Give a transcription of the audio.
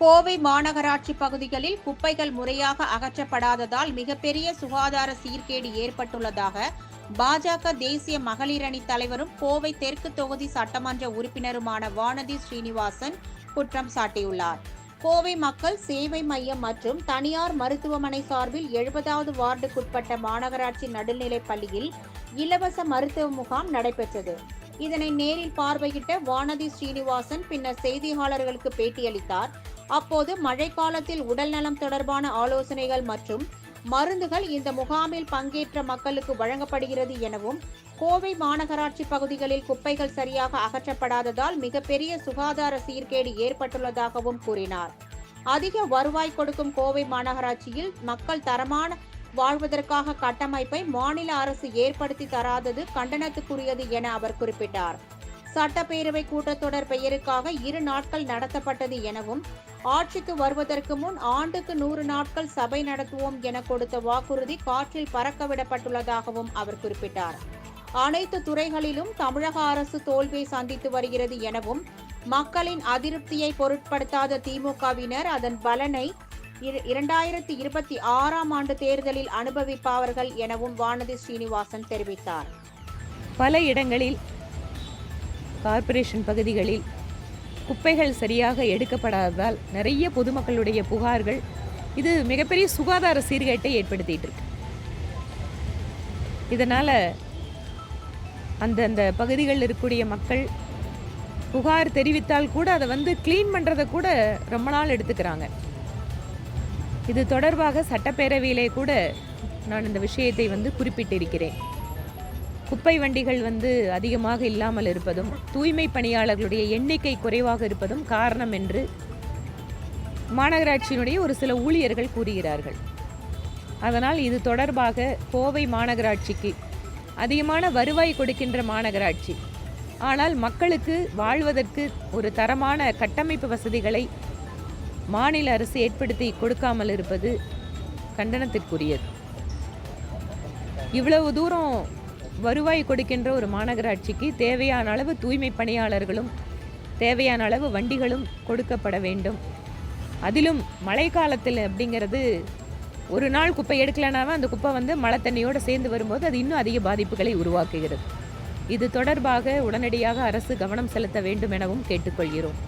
கோவை மாநகராட்சி பகுதிகளில் குப்பைகள் முறையாக அகற்றப்படாததால் மிகப்பெரிய சுகாதார சீர்கேடு ஏற்பட்டுள்ளதாக பாஜக தேசிய மகளிர் அணி தலைவரும் கோவை தெற்கு தொகுதி சட்டமன்ற உறுப்பினருமான வானதி ஸ்ரீனிவாசன் குற்றம் சாட்டியுள்ளார். கோவை மக்கள் சேவை மையம் மற்றும் தனியார் மருத்துவமனை சார்பில் எழுபதாவது வார்டுக்குட்பட்ட மாநகராட்சி நடுநிலைப் பள்ளியில் இலவச மருத்துவ முகாம் நடைபெற்றது. இதனை நேரில் பார்வையிட்ட வானதி ஸ்ரீனிவாசன் பின்னர் செய்தியாளர்களுக்கு பேட்டியளித்தார். அப்போது மழைக்காலத்தில் உடல்நலம் தொடர்பான ஆலோசனைகள் மற்றும் மருந்துகள் இந்த முகாமில் பங்கேற்ற மக்களுக்கு வழங்கப்படுகிறது எனவும் கோவை மாநகராட்சி பகுதிகளில் குப்பைகள் சரியாக அகற்றப்படாததால் மிகப்பெரிய சுகாதார சீர்கேடு ஏற்பட்டுள்ளதாகவும் கூறினார். அதிக வருவாய் கொடுக்கும் கோவை மாநகராட்சியில் மக்கள் தரமான வாழ்வதற்காக கட்டமைப்பை மாநில அரசு ஏற்படுத்தி தராதது கண்டனத்துக்குரியது என அவர் குறிப்பிட்டார். சட்டப்பேரவை கூட்டத்தொடர் பெயருக்காக இரு நாட்கள் நடத்தப்பட்டது எனவும் ஆட்சிக்கு வருவதற்கு முன் ஆண்டுக்கு நூறு நாட்கள் சபை நடத்துவோம் என கொடுத்த வாக்குறுதி காற்றில் பறக்கவிடப்பட்டுள்ளதாகவும் அவர் குறிப்பிட்டார். அனைத்து துறைகளிலும் தமிழக அரசு தோல்வியை சந்தித்து வருகிறது எனவும் மக்களின் அதிருப்தியை பொருட்படுத்தாத திமுகவினர் அதன் பலனை இரண்டாயிரத்தி இருபத்தி ஆறாம் ஆண்டு தேர்தலில் அனுபவிப்பார்கள் எனவும் வானதி ஸ்ரீனிவாசன் தெரிவித்தார். பல இடங்களில் கார்ப்பரேஷன் பகுதிகளில் குப்பைகள் சரியாக எடுக்கப்படாததால் நிறைய பொதுமக்களுடைய புகார்கள் இது மிகப்பெரிய சுகாதார சீர்கேட்டை ஏற்படுத்திட்டு இருக்கு. இதனால் அந்தந்த பகுதிகளில் இருக்கக்கூடிய மக்கள் புகார் தெரிவித்தால் கூட அதை வந்து க்ளீன் பண்ணுறதை கூட ரொம்ப நாள் எடுத்துக்கிறாங்க. இது தொடர்பாக சட்டப்பேரவையிலே கூட நான் இந்த விஷயத்தை வந்து குறிப்பிட்டிருக்கிறேன். குப்பை வண்டிகள் வந்து அதிகமாக இல்லாமல் இருப்பதும் தூய்மை பணியாளர்களுடைய எண்ணிக்கை குறைவாக இருப்பதும் காரணம் என்று மாநகராட்சியினுடைய ஒரு சில ஊழியர்கள் கூறுகிறார்கள். அதனால் இது தொடர்பாக கோவை மாநகராட்சிக்கு அதிகமான வருவாய் கொடுக்கின்ற மாநகராட்சி. ஆனால் மக்களுக்கு வாழ்வதற்கு ஒரு தரமான கட்டமைப்பு வசதிகளை மாநில அரசு ஏற்படுத்தி கொடுக்காமல் இருப்பது கண்டனத்திற்குரியது. இவ்வளவு தூரம் வருவாய் கொடுக்கின்ற ஒரு மாநகராட்சிக்கு தேவையான அளவு தூய்மை பணியாளர்களும் தேவையான அளவு வண்டிகளும் கொடுக்கப்பட வேண்டும். அதிலும் மழைக்காலத்தில் அப்படிங்கிறது ஒரு நாள் குப்பை எடுக்கலைனாவே அந்த குப்பை வந்து மழை தண்ணியோடு சேர்ந்து வரும்போது அது இன்னும் அதிக பாதிப்புகளை உருவாக்குகிறது. இது தொடர்பாக உடனடியாக அரசு கவனம் செலுத்த வேண்டும் எனவும் கேட்டுக்கொள்கிறோம்.